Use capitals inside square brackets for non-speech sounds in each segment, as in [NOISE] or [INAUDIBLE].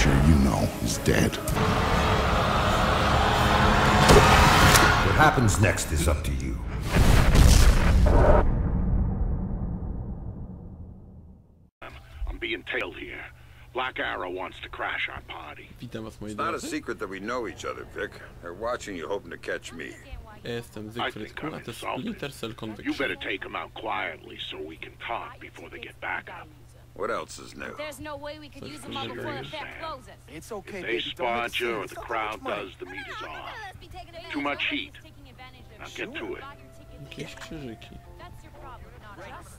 Fisher you know is dead. What happens next is up to you. I'm being tailed here. Black Arrow wants to crash our party. Witam was moi It's not a secret that we know each other, Vic. They're watching you, hoping to catch me. Jestem Zygfryd think a to jest. Splinter Cell You better take them out quietly so we can talk before they get back up. What else is new? There's no way we could Such use them all before the fair closes. It's okay, If they baby. Don't spot you or the It's crowd much does, the meat is on. Let's be taking advantage Too much heat. nobody's taking advantage Now you. get to it. Got your ticket. Jakieś krzyżyki. That's your problem.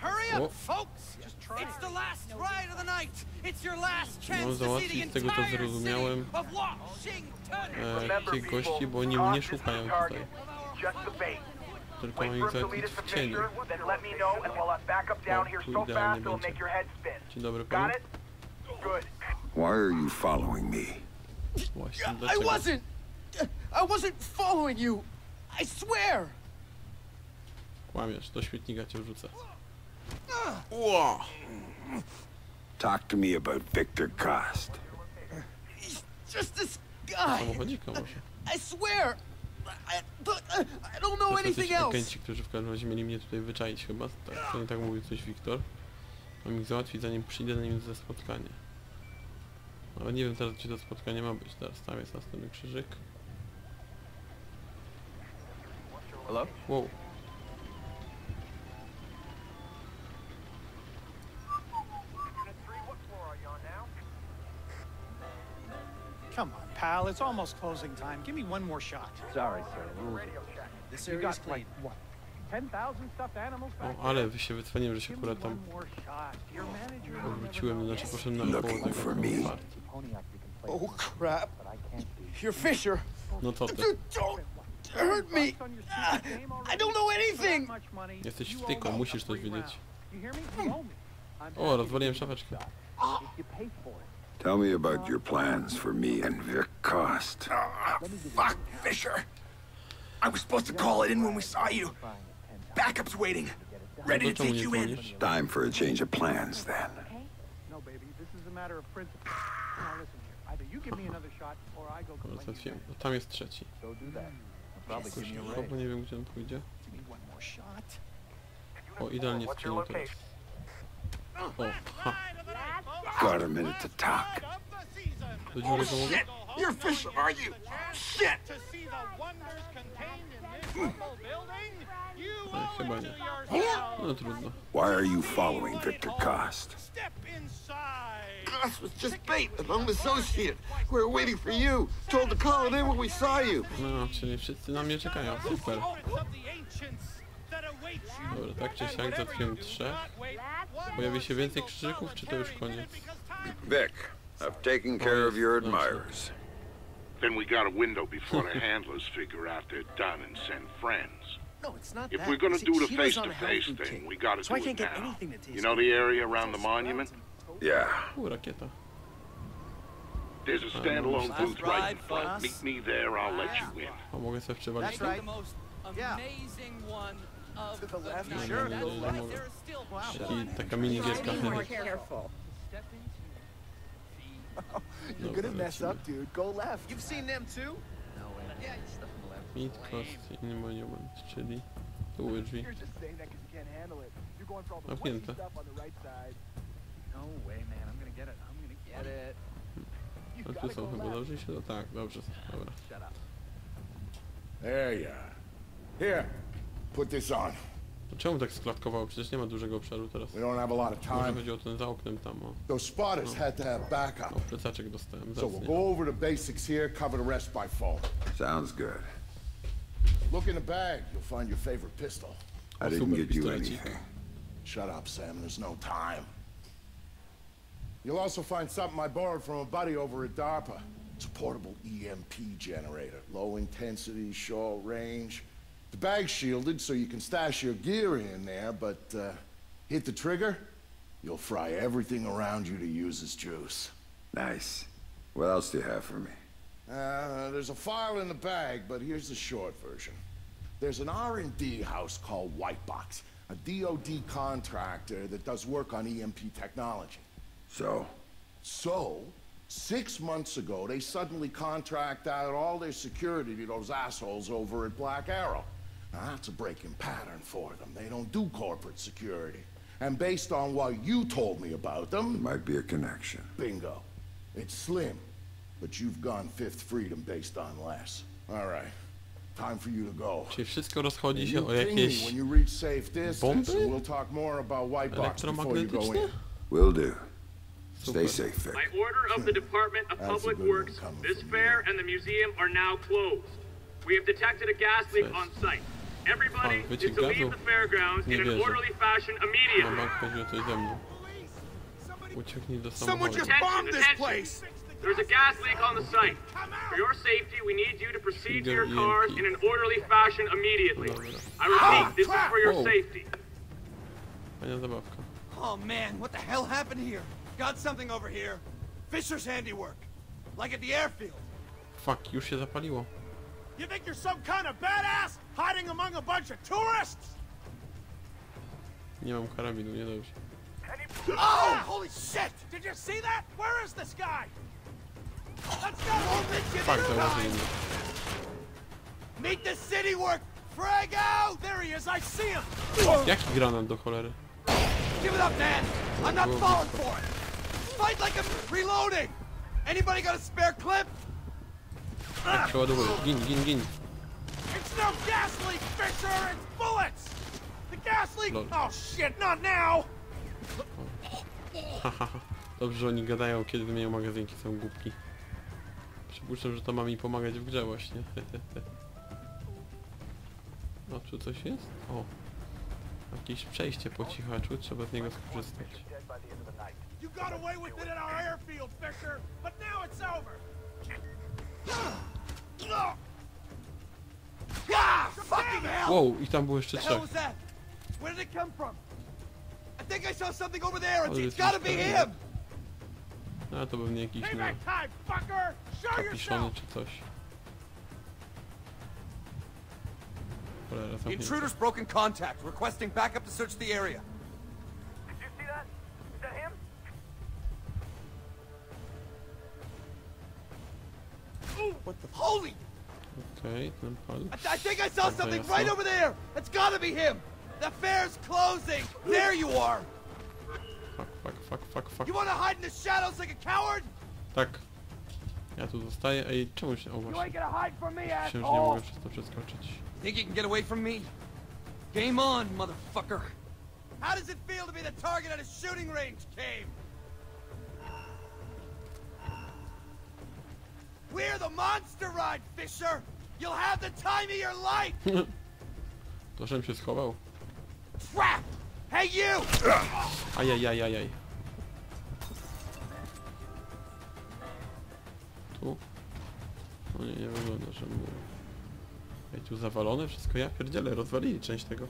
Hurry O. up, folks! It's the last ride of the night. It's your last No, chance to see the załatwić z tego co entire city of Washington. e, jakich gości, bo oni mnie szukają tutaj. Just the bait. Tylko Wait mam for ich him to lead załatwić us w to cieniu. Fisher, then let me know, and we'll have backup down O, here tu so idealnie fast it'll będzie. make your head spin. Dzień dobry panu. Got it? Good. Why are you following me? Właśnie, I dlaczego? wasn't. I wasn't following you. I swear. Kłamiesz, do śmietnika cię wrzucę. Talk to me about Victor Cost. He's just this guy. Samochodzika może. I swear. I, uh, I don't know anything else. agenci, którzy w każdym razie mieli mnie tutaj wyczaić chyba. Tak, to tak mówił coś Wiktor. Mam ich załatwić zanim przyjdę na nim ze spotkanie. Ale nie wiem teraz gdzie to spotkanie ma być. Teraz tam jest następny krzyżyk. Hello? Wow. Come on, pal. It's almost closing time. Give me one more shot. Sorry, sir. This You area's got clean. like what? Ten thousand stuffed animals back O, ale się wycwaniłem, że się Give me akurat tam one more shot. Your manager will never wróciłem, know. znaczy poszedłem na Looking koło tego for koło me. partii. Oh crap! You're Fisher. No co ty? Dude, don't hurt me. Ah, I don't know anything. Much money. Jesteś You wtyką, owe me musisz a coś free wiedzieć. round. You hear me? You owe me. O, rozwaliłem szafeczkę. Tell me about your plans for me and Vic Cost. Ah, fuck, Fisher. I was supposed to call it in when we saw you. Backup's waiting. Ready To to take you in. Time for a change of plans, then. No, baby. This is a matter of principle. Now listen here. Either you give me another shot, or I go Dobra, complain. załatwiłem. No, tam jest trzeci. Kurczę, nie wiem gdzie on pójdzie. Give me one more shot. O, idealnie w cieniu teraz. O, ha. Got a minute to talk. Go mogę? You're Fisher, are you? Shit! To see the wonders contained in this humble building, you E, chyba nie. No trudno. Why are you following Victor Cost? step inside. Us was just bait, an unassociate. We were waiting for you. Told to call it in when we saw you. No, czyli wszyscy na mnie czekają. Super. Dobra, tak czy siak załatwiłem trzech. Pojawi się więcej krzyżyków, czy to już koniec? Vic, I've taken care of your admirers. Then we got a window before the handlers figure out they're done and send friends. No, it's not If that. we're gonna See, do the she was on a face-to-face health thing, we gotta so do I can't it get now. anything that tastes You know the area around the monument? Yeah. U, rakieta. There's a standalone booth right in front. Meet me there, I'll let you in. A mogę sobie przewalić? That's right. most Yeah. amazing one of To the left, Nie, sure. nie, Go nie, nie left. mogę. There is still Taki, taka minigierka. careful. [LAUGHS] You're Dobra, gonna mess up, dude. Go left. You've seen them too? Meat Cost in Monument, czyli tu były drzwi. You're just saying that because you can't handle it. You're going for all the Zamknięte. pussy stuff on the right side. No way, man. I'm gonna get it. I'm gonna get it. You A tu są chyba, dobrze się? Tak, dobrze, dobra. There you are. Here, put this on. To czemu tak sklatkowało? Przecież nie ma dużego obszaru teraz. We don't have a lot of Może time. chodzi o ten za oknem tam, o. Those spotters had to have backup. O, plecaczek dostałem, So we'll go over the basics here, cover the rest by phone. Sounds good. Look in the bag, you'll find your favorite pistol. I didn't super get you anything. Shut up, Sam, there's no time. You'll also find something I borrowed from a buddy over at DARPA. It's a portable EMP generator. Low intensity, short range. The bag's shielded so you can stash your gear in there, but uh, hit the trigger, you'll fry everything around you to use as juice. Nice. What else do you have for me? Uh, there's a file in the bag, but here's the short version. There's an R&D house called Whitebox, a DoD contractor that does work on EMP technology. So, So, Six months ago, they suddenly contract out all their security to those assholes over at Black Arrow. Now, that's a breaking pattern for them. They don't do corporate security. And based on what you told me about them, Might be a connection. bingo. It's slim, but you've gone Fifth Freedom based on less. All right, time for you to go. Czyli wszystko rozchodzi się o jakieś when you reach safe distance, bomby? we'll talk more about White Box before you go elektromagnetyczne? in. Will do. Stay safe, Vic. By order of the Department of Public Works, this fair and the museum are now closed. We have detected a gas leak on site. Everybody Pan is wyciek to leave gazu? the fairgrounds Nie in an wierzę. orderly fashion Mam immediately. bank chodziło ze mną. Ucieknij do Someone samochodu. just bombed this place! There's a gas leak on the site. For your safety, we need you to proceed to your cars in an orderly fashion immediately. I repeat, this is for your safety. Fajna zabawka. Oh man, what the hell happened here? Got something over here. Fisher's handiwork. Like at the airfield. Fuck, już się zapaliło. You think you're some kind of badass hiding among a bunch of tourists? Nie mam karabinu, niedobrze. Oh, holy shit! Did you see that? Where is this guy? Let's go! Hold this Fuck, zauważyli mnie. Meet the city work! Frag out! There he is, I see him! Oh. Jaki granat do cholery? Give it up, man! I'm not falling for it! Fight like I'm reloading! Anybody got a spare clip? Jak przeładowuję. Gin, gin, gin. It's no gas leak, Fisher! It's bullets! The gas leak! Lol. Oh shit, not now! [LAUGHS] Dobrze, że oni gadają, kiedy wymienią magazynki, są głupki. Przypuszczam, że to ma mi pomagać w grze właśnie. [LAUGHS] No, czy coś jest? O. Jakieś przejście po cichaczu, trzeba z niego skorzystać. You got away with it at our airfield, Fisher, but now it's over! Wow, i tam było jeszcze trzech. Where did it come from? I think I saw something over there. It's, Oh, it's this gotta be him! A to pewnie jakiś no, Payback time, fucker! Show kapiszony czy coś. Cholera, intruder's broken contact, requesting backup to search the area. What the? Holy! Okej, ten pal. I, I think I saw something right over there. That's gotta be him. The fair's closing. There you are. Fuck, fuck, fuck, fuck, fuck. You want to hide in the shadows like a coward? Tak. Ja tu zostaję. Ej, czemu się... O You właśnie. ain't gonna hide from me, Myślałem, że nie mogę przez to przeskoczyć. Think you can get away from me? Game on, motherfucker. How does it feel to be the target at a shooting range, Cave? We're the monster ride, Fisher. You'll have the time of your life. [LAUGHS] To, żebym się schował. Trap. Hey, you! Ajajajajaj. Tu? No nie, nie wygląda, że mu... Ej, tu zawalone wszystko? Ja pierdzielę, rozwalili część tego.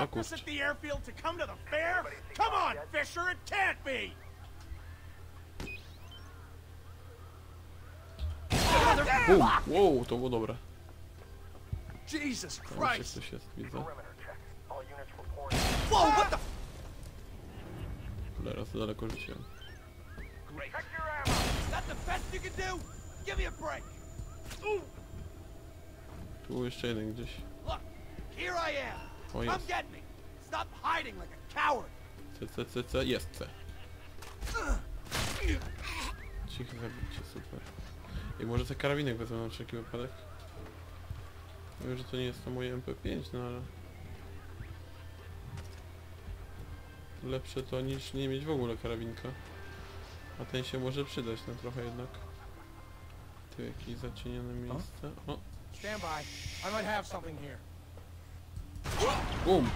Us at the airfield to come to the fair? Come on, Fisher, it can't be! Bum! Wow, to było dobre. Jesus Christ! ktoś jest, widzę. All units reporting. Whoa, what the? Cholera, za daleko rzuciłem. Check your ammo! Is that the best you can do? Give me a break. Tu jeszcze jeden gdzieś. Look, here I am. O, Come jest. get me. Stop hiding like a coward. C, C, C, C, jest C. Cicho zabicie, super. I może te karabinek wezmę na wszelki wypadek. Wiem, że to nie jest to moje MP5, no ale... Lepsze to niż nie mieć w ogóle karabinka. A ten się może przydać na trochę jednak. Tu jakieś zacienione miejsce. O, Stand by. I might have something here. Bum!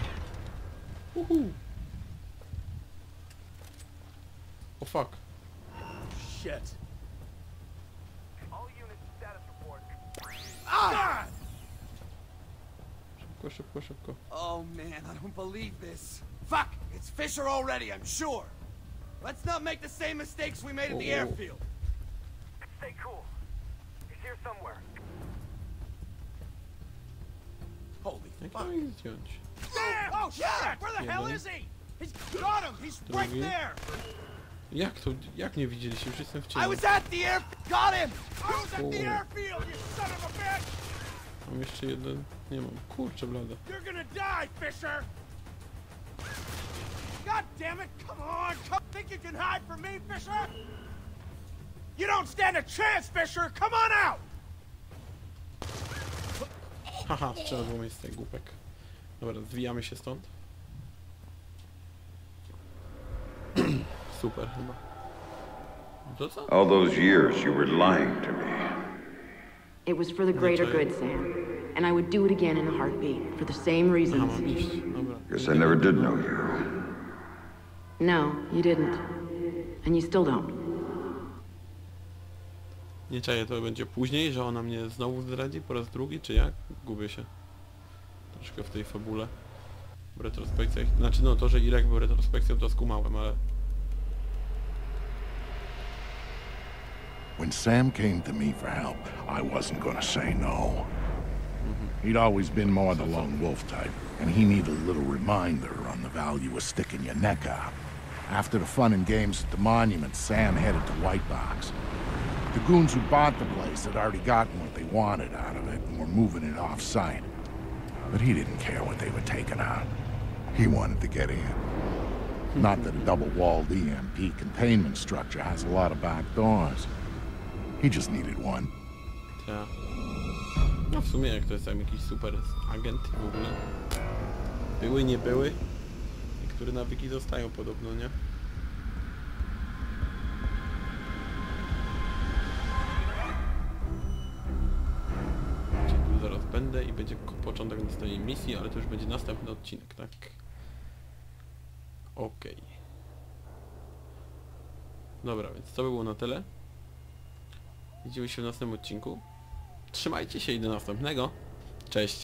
Uhu! O fuck! Shit. All units, status report. Ah! Szybko, szybko, szybko. Oh man, I don't believe this. Fuck! It's Fisher already, I'm sure. Let's not make the same mistakes we made at the Oh. airfield. Stay cool. Ich zdjąć? Oh shit! Where the hell Jeden. is he? He's got him! He's right Drugi. there! Jak to, jak nie widzieliście? Już jestem w I cieniu. was at the air... Got him! I was at the airfield, you son of a bitch! Mam jeszcze jeden... Nie mam. Kurczę blada. You're gonna die, Fisher! God damn it! Come on! Come think you can hide from me, Fisher? You don't stand a chance, Fisher! Come on out! Haha, trzeba było mieć z tej głupek. Dobra, zwijamy się stąd. Super chyba. To co? All those years you were lying to me. It was for the greater good, Sam. And I would do it again in a heartbeat, for the same Aha, reasons. mam Guess I never did know you. No, you didn't. And you still don't. Nie czaję, to będzie później, że ona mnie znowu zdradzi po raz drugi, czy jak? Gubię się. Troszkę w tej fabule. W retrospekcjach. Znaczy no, to, że Irek był retrospekcją, to skumałem, ale... When Sam came to me for help, I wasn't gonna say no. He'd always been more the lone wolf type, and he needed a little reminder on the value of sticking your neck out. After the fun and games at the monument, Sam headed to White Box. The goons who bought the place had already gotten what they wanted out of it and were moving it off-site. But he didn't care what they were taking out. He wanted to get in. Not that a double-walled EMP containment structure has a lot of back doors. He just needed one. Ta. No w sumie jak to jest tam jakiś super agent w ogóle. Były, nie były. Niektóre nawyki zostają podobno, nie? I będzie początek następnej misji, ale to już będzie następny odcinek, tak? Okej. Dobra, więc to by było na tyle. Widzimy się w następnym odcinku. Trzymajcie się i do następnego. Cześć.